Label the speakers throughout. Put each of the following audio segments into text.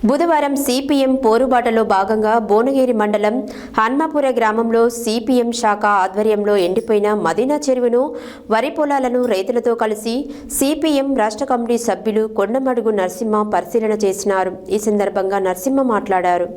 Speaker 1: బుధవారం సిపిఎం పోరుబాటలో భాగంగా భువనగిరి మండలం హన్మాపుర గ్రామంలో సిపిఎం శాఖ ఆధ్వర్యంలో ఎండిపోయిన మదీనా చెరువును వరి పొలాలను రైతులతో కలిసి సిపిఎం రాష్ట్ర కమిటీ సభ్యులు కొండమడుగు నరసింహ పరిశీలన చేసినారు. ఈ సందర్భంగా నరసింహ మాట్లాడారు.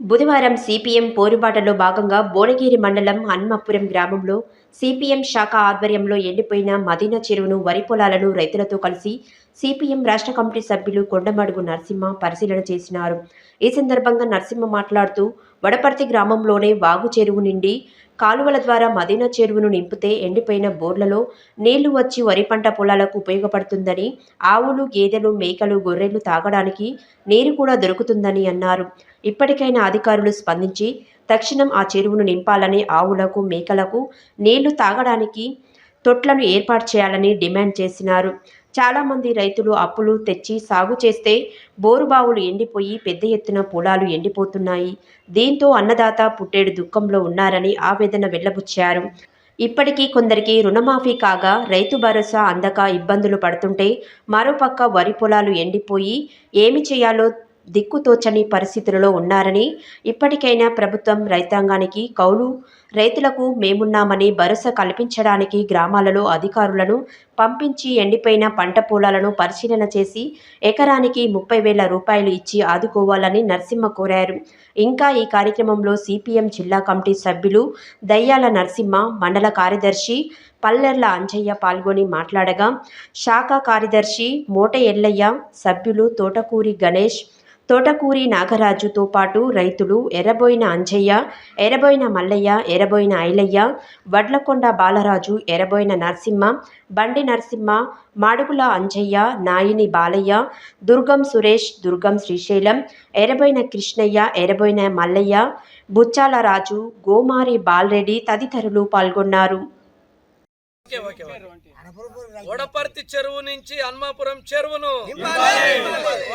Speaker 1: బుధవారం సిపిఎం పోరుబాటలో భాగంగా భువనగిరి మండలం హన్మపురం గ్రామంలో సిపిఎం శాఖ ఆధ్వర్యంలో ఎండిపోయిన మదీనా చెరువును వరి పొలాలను రైతులతో కలిసి సిపిఎం రాష్ట్ర కమిటీ సభ్యులు కొండమడుగు నరసింహ పరిశీలన చేసినారు. ఈ సందర్భంగా నరసింహ మాట్లాడుతూ వడపర్తి గ్రామంలోనే వాగు చెరువు నిండి కాలువల ద్వారా మదీనా చెరువును నింపితే ఎండిపోయిన బోర్లలో నీళ్ళు వచ్చి వరి పంట పొలాలకు ఉపయోగపడుతుందని ఆవులు గేదెలు మేకలు గొర్రెలు తాగడానికి నీరు కూడా దొరుకుతుందని అన్నారు. ఇప్పటికైనా అధికారులు స్పందించి తక్షణం ఆ చెరువును నింపాలని ఆవులకు మేకలకు నీళ్ళు తాగడానికి తొట్లను ఏర్పాటు చేయాలని డిమాండ్ చేసినారు. చాలామంది రైతులు అప్పులు తెచ్చి సాగు చేస్తే బోరుబావులు ఎండిపోయి పెద్ద ఎత్తున పొలాలు ఎండిపోతున్నాయి. దీంతో అన్నదాత పుట్టేడు దుఃఖంలో ఉన్నారని ఆవేదన వెళ్ళబుచ్చారు. ఇప్పటికీ కొందరికి రుణమాఫీ కాగా రైతు భరోసా అందక ఇబ్బందులు పడుతుంటే మరోపక్క వరి పొలాలు ఎండిపోయి ఏమి చేయాలో దిక్కుతోచని పరిస్థితులలో ఉన్నారని ఇప్పటికైనా ప్రభుత్వం రైతాంగానికి కౌలు రైతులకు మేమున్నామని భరోసా కల్పించడానికి గ్రామాలలో అధికారులను పంపించి ఎండిపోయిన పంట పొలాలను పరిశీలన చేసి ఎకరానికి ముప్పై వేల రూపాయలు ఇచ్చి ఆదుకోవాలని నరసింహ కోరారు. ఇంకా ఈ కార్యక్రమంలో సిపిఎం జిల్లా కమిటీ సభ్యులు దయ్యాల నరసింహ మండల కార్యదర్శి పల్లెర్ల అంజయ్య పాల్గొని మాట్లాడగా శాఖ కార్యదర్శి మోట ఎల్లయ్య సభ్యులు తోటకూరి గణేష్ తోటకూరి నాగరాజుతో పాటు రైతులు ఎర్రబోయిన అంజయ్య ఎర్రబోయిన మల్లయ్య ఎర్రబోయిన ఐలయ్య వడ్లకొండ బాలరాజు ఎర్రబోయిన నరసింహ బండి నరసింహ మాడుగుల అంజయ్య నాయిని బాలయ్య దుర్గం సురేష్ దుర్గం శ్రీశైలం ఎరబోయిన కృష్ణయ్య ఎరబోయిన మల్లయ్య బుచ్చాల రాజు గోమారి బాలరెడ్డి తదితరులు పాల్గొన్నారు
Speaker 2: ఓకే, ఓకే. వడపర్తి చెరువు నుంచి హన్మాపురం చెరువును.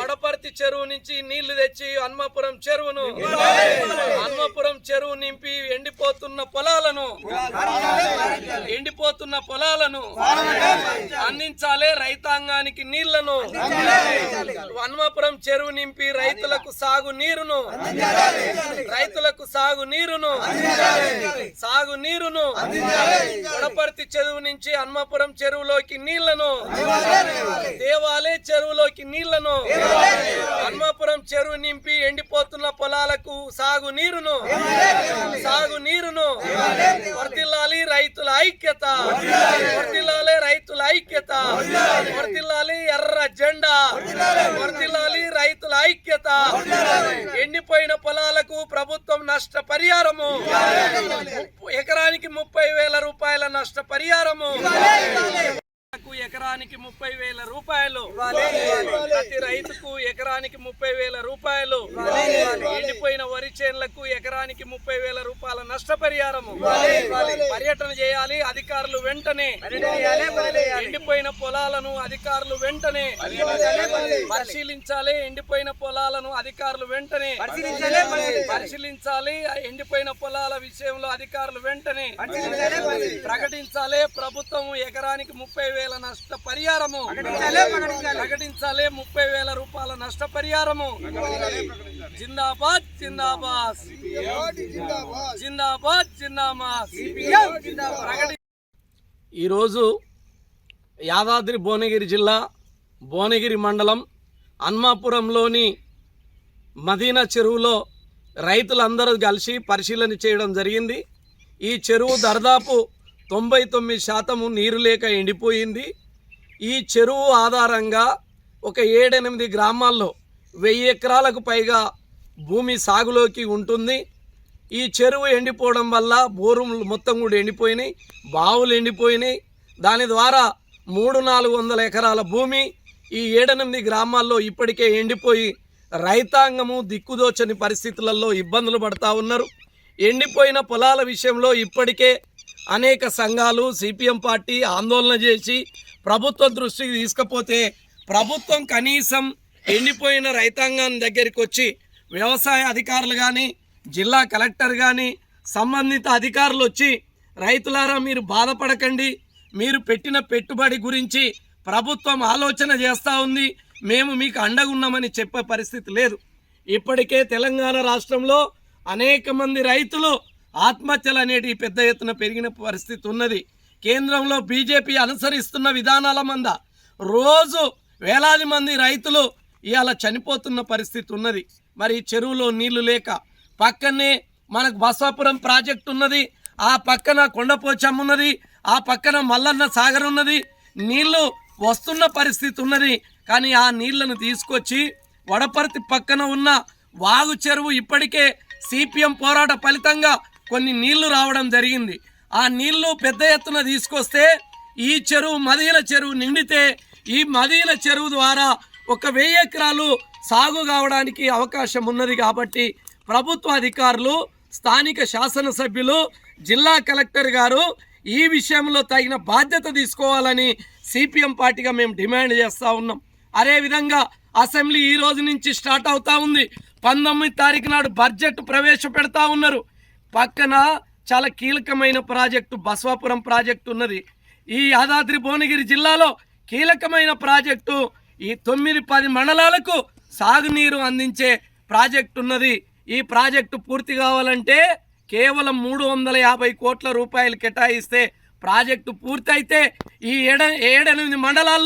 Speaker 2: వడపర్తి చెరువు నుంచి నీళ్ళు తెచ్చి హన్మాపురం చెరువును. హన్మాపురం చెరువు నింపి ఎండిపోతున్న పొలాలను. ఎండిపోతున్న పొలాలను. అందించాలే రైతాంగానికి నీళ్ళను. హన్మాపురం చెరువు నింపి రైతులకు సాగు నీరును. రైతులకు సాగు నీరును. సాగు నీరును వడపర్తి చెరువు నుంచి హన్మాపురం చెరువులోకి నీళ్ళను దేవాలే చెరువులోకి నీళ్ళను హన్మాపురం చెరువు నింపి ఎండిపోతున్న పొలాలకు సాగు నీరును సాగు నీరును వర్తిల్లాలి రైతుల ఐక్యత. వర్తిల్లాలి. రైతుల ఐక్యత. వర్తిల్లాలి. ఎర్ర జెండా. వర్తిల్లాలి. రైతుల ఐక్యత. ఎండిపోయిన పొలాలకు ప్రభుత్వం నష్ట పరిహారము ఎకరానికి ముప్పై వేల రూపాయల నష్ట పరిహారము ఎకరానికి ముప్పై వేల రూపాయలు. ప్రతి రైతుకు ఎకరానికి ముప్పై వేల రూపాయలు. ఎండిపోయిన వరి చేన్లకు ఎకరానికి ముప్పై వేల రూపాయల నష్టపరిహారము పర్యటన చేయాలి అధికారులు వెంటనే. ఎండిపోయిన పొలాలను అధికారులు వెంటనే. పరిశీలించాలి ఎండిపోయిన పొలాలను అధికారులు వెంటనే. పరిశీలించాలి ఎండిపోయిన పొలాల విషయంలో అధికారులు వెంటనే. ప్రకటించాలి ప్రభుత్వం ఎకరానికి ముప్పై వేల నష్ట పరిహారము ప్రకటించాలి. ముప్పై వేల రూపాయల నష్ట పరిహారము జిందాబాద్ జిందాబాద్. జిందాబాద్ జిందాబాద్. ప్రకటి ఈరోజు యాదాద్రి భువనగిరి జిల్లా భువనగిరి మండలం అన్మాపురంలోని మదీనా చెరువులో రైతులందరూ కలిసి పరిశీలన చేయడం జరిగింది. ఈ చెరువు దర్దాపు తొంభై తొమ్మిది శాతము నీరు లేక ఎండిపోయింది. ఈ చెరువు ఆధారంగా ఒక ఏడెనిమిది గ్రామాల్లో వెయ్యి ఎకరాలకు పైగా భూమి సాగులోకి ఉంటుంది. ఈ చెరువు ఎండిపోవడం వల్ల బోరులు మొత్తం కూడా ఎండిపోయినాయి బావులు ఎండిపోయినాయి. దాని ద్వారా మూడు నాలుగు వందల ఎకరాల భూమి ఈ ఏడెనిమిది గ్రామాల్లో ఇప్పటికే ఎండిపోయి రైతాంగము దిక్కుదోచని పరిస్థితులలో ఇబ్బందులు పడతా ఉన్నారు. ఎండిపోయిన పొలాల విషయంలో ఇప్పటికే అనేక సంఘాలు సిపిఎం పార్టీ ఆందోళన చేసి ప్రభుత్వం దృష్టికి తీసుకపోతే ప్రభుత్వం కనీసం ఎండిపోయిన రైతాంగం దగ్గరికి వచ్చి వ్యవసాయ అధికారులు కానీ జిల్లా కలెక్టర్ కానీ సంబంధిత అధికారులు వచ్చి రైతులారా మీరు బాధపడకండి. మీరు పెట్టిన పెట్టుబడి గురించి ప్రభుత్వం ఆలోచన చేస్తూ ఉంది. మేము మీకు అండగున్నామని చెప్పే పరిస్థితి లేదు. ఇప్పటికే తెలంగాణ రాష్ట్రంలో అనేక మంది రైతులు ఆత్మహత్యలు అనేటివి పెద్ద ఎత్తున పెరిగిన పరిస్థితి ఉన్నది. కేంద్రంలో బీజేపీ అనుసరిస్తున్న విధానాల మంద రోజు వేలాది మంది రైతులు ఇవాళ చనిపోతున్న పరిస్థితి ఉన్నది. మరి చెరువులో నీళ్ళు లేక పక్కనే మనకు బసాపురం ప్రాజెక్ట్ ఉన్నది. ఆ పక్కన కొండపోచం ఉన్నది. ఆ పక్కన మల్లన్న సాగర్ ఉన్నది. నీళ్ళు వస్తున్న పరిస్థితి ఉన్నది. కానీ ఆ నీళ్ళను తీసుకొచ్చి వడపర్తి పక్కన ఉన్న వాగు చెరువు ఇప్పటికే సిపిఎం పోరాట ఫలితంగా కొన్ని నీళ్ళు రావడం జరిగింది. ఆ నీళ్ళు పెద్ద ఎత్తున తీసుకొస్తే ఈ చెరువు మదీల చెరువు నిండితే ఈ మదీల చెరువు ద్వారా ఒక వెయ్యి ఎకరాలు సాగు కావడానికి అవకాశం ఉన్నది కాబట్టి ప్రభుత్వ అధికారులు స్థానిక శాసనసభ్యులు జిల్లా కలెక్టర్ గారు ఈ విషయంలో తగిన బాధ్యత తీసుకోవాలని సిపిఎం పార్టీగా మేము డిమాండ్ చేస్తూ ఉన్నాం. అదేవిధంగా అసెంబ్లీ ఈ రోజు నుంచి స్టార్ట్ అవుతా ఉంది. పంతొమ్మిది తారీఖు నాడు బడ్జెట్ ప్రవేశపెడతా ఉన్నారు. పక్కన చాలా కీలకమైన ప్రాజెక్టు బసవాపురం ప్రాజెక్టు ఉన్నది. ఈ యాదాద్రి భువనగిరి జిల్లాలో కీలకమైన ప్రాజెక్టు ఈ తొమ్మిది పది మండలాలకు సాగునీరు అందించే ప్రాజెక్టు ఉన్నది. ఈ ప్రాజెక్టు పూర్తి కావాలంటే కేవలం మూడు వందల యాభై కోట్ల రూపాయలు కేటాయిస్తే ప్రాజెక్టు పూర్తయితే ఈ ఏడ ఏడెనిమిది మండలాల్లో